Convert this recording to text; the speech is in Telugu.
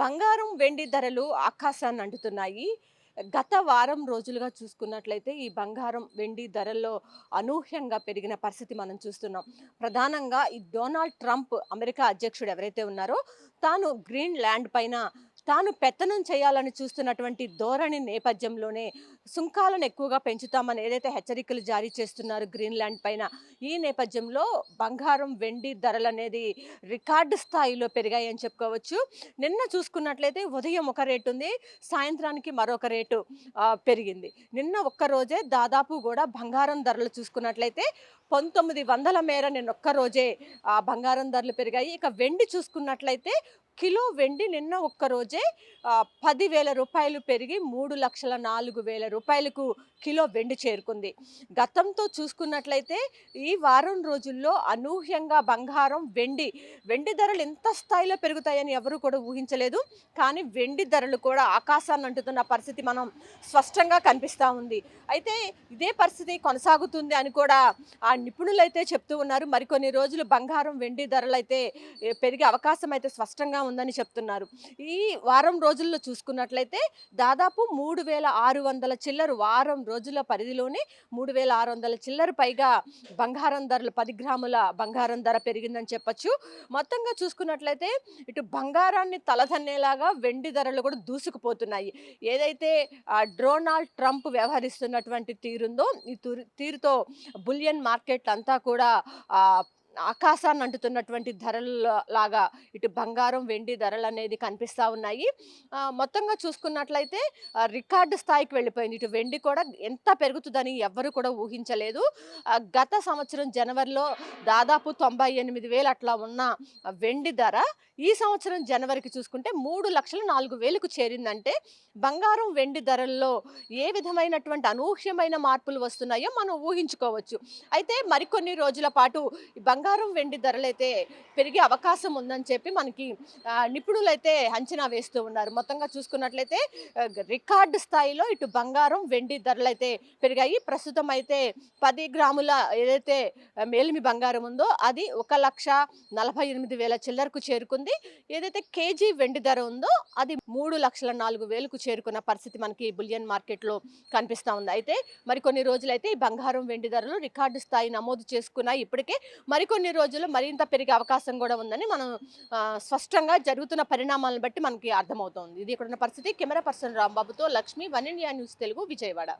బంగారం వెండి ధరలు ఆకాశాన్ని అంటుతున్నాయి. గత వారం రోజులుగా చూసుకున్నట్లయితే ఈ బంగారం వెండి ధరల్లో అనూహ్యంగా పెరిగిన పరిస్థితి మనం చూస్తున్నాం. ప్రధానంగా ఈ డొనాల్డ్ ట్రంప్ అమెరికా అధ్యక్షుడు ఎవరైతే ఉన్నారో తాను గ్రీన్ ల్యాండ్ పైన తాను పెత్తనం చేయాలని చూస్తున్నటువంటి ధోరణి నేపథ్యంలోనే సుంకాలను ఎక్కువగా పెంచుతామని ఏదైతే హెచ్చరికలు జారీ చేస్తున్నారు గ్రీన్లాండ్ పైన ఈ నేపథ్యంలో బంగారం వెండి ధరలు అనేది రికార్డు స్థాయిలో పెరిగాయని చెప్పుకోవచ్చు. నిన్న చూసుకున్నట్లయితే ఉదయం ఒక రేటు ఉంది సాయంత్రానికి మరొక రేటు పెరిగింది. నిన్న ఒక్క రోజే దాదాపు కూడా బంగారం ధరలు చూసుకున్నట్లయితే పంతొమ్మిది వందల మేర నిన్న ఒక్క రోజే ఆ బంగారం ధరలు పెరిగాయి. ఇక వెండి చూసుకున్నట్లయితే కిలో వెండి నిన్న ఒక్క రోజే పదివేల రూపాయలు పెరిగి మూడు లక్షల నాలుగు వేల రూపాయలకు కిలో వెండి చేరుకుంది. గతంతో చూసుకున్నట్లయితే ఈ వారం రోజుల్లో అనూహ్యంగా బంగారం వెండి వెండి ధరలు ఎంత స్థాయిలో పెరుగుతాయని ఎవరు కూడా ఊహించలేదు. కానీ వెండి ధరలు కూడా ఆకాశాన్ని అంటుతున్న పరిస్థితి మనం స్పష్టంగా కనిపిస్తూ ఉంది. అయితే ఇదే పరిస్థితి కొనసాగుతుంది అని కూడా ఆ నిపుణులు అయితే చెప్తూ ఉన్నారు. మరికొన్ని రోజులు బంగారం వెండి ధరలు అయితే పెరిగే అవకాశం అయితే స్పష్టంగా ఉందని చెప్తున్నారు. ఈ వారం రోజుల్లో చూసుకున్నట్లయితే దాదాపు మూడు వేల ఆరు వందల చిల్లర వారం రోజుల పరిధిలోనే మూడు వేల ఆరు వందల చిల్లర పైగా బంగారం ధరలు పది గ్రాముల బంగారం ధర పెరిగిందని చెప్పొచ్చు. మొత్తంగా చూసుకున్నట్లయితే ఇటు బంగారాన్ని తలదన్నేలాగా వెండి ధరలు కూడా దూసుకుపోతున్నాయి. ఏదైతే డ్రోనాల్డ్ డొనాల్డ్ ట్రంప్ వ్యవహరిస్తున్నటువంటి తీరుందో ఈ తీరుతో బులియన్ మార్కెట్ అంతా కూడా ఆకాశాన్ని అంటుతున్నటువంటి ధరల లాగా ఇటు బంగారం వెండి ధరలు అనేది కనిపిస్తూ ఉన్నాయి. మొత్తంగా చూసుకున్నట్లయితే రికార్డు స్థాయికి వెళ్ళిపోయింది. ఇటు వెండి కూడా ఎంత పెరుగుతుందని ఎవ్వరు కూడా ఊహించలేదు. గత సంవత్సరం జనవరిలో దాదాపు తొంభై ఎనిమిది వేలు అట్లా ఉన్న వెండి ధర ఈ సంవత్సరం జనవరికి చూసుకుంటే మూడు లక్షల నాలుగు వేలకు చేరిందంటే బంగారం వెండి ధరల్లో ఏ విధమైనటువంటి అనూహ్యమైన మార్పులు వస్తున్నాయో మనం ఊహించుకోవచ్చు. అయితే మరికొన్ని రోజుల పాటు బంగారం బంగారం వెండి ధరలైతే పెరిగే అవకాశం ఉందని చెప్పి మనకి నిపుణులైతే అంచనా వేస్తూ ఉన్నారు. మొత్తంగా చూసుకున్నట్లయితే రికార్డు స్థాయిలో ఇటు బంగారం వెండి ధరలైతే పెరిగాయి. ప్రస్తుతం అయితే పది గ్రాముల ఏదైతే మేలిమి బంగారం ఉందో అది ఒక లక్ష నలభై ఎనిమిది వేల చిల్లరకు చేరుకుంది. ఏదైతే కేజీ వెండి ధర ఉందో అది మూడు లక్షల నాలుగు వేలకు చేరుకున్న పరిస్థితి మనకి బులియన్ మార్కెట్లో కనిపిస్తూ ఉంది. అయితే మరికొన్ని రోజులైతే ఈ బంగారం వెండి ధరలు రికార్డు స్థాయి నమోదు చేసుకున్నాయి. ఇప్పటికే మరి మరికొన్ని రోజులు మరింత పెరిగే అవకాశం కూడా ఉందని మనం స్పష్టంగా జరుగుతున్న పరిణామాలను బట్టి మనకి అర్థమవుతోంది. ఇది ఇక్కడ ఉన్న పరిస్థితి. Camera person రాంబాబుతో Lakshmi one India news Telugu Vijayawada.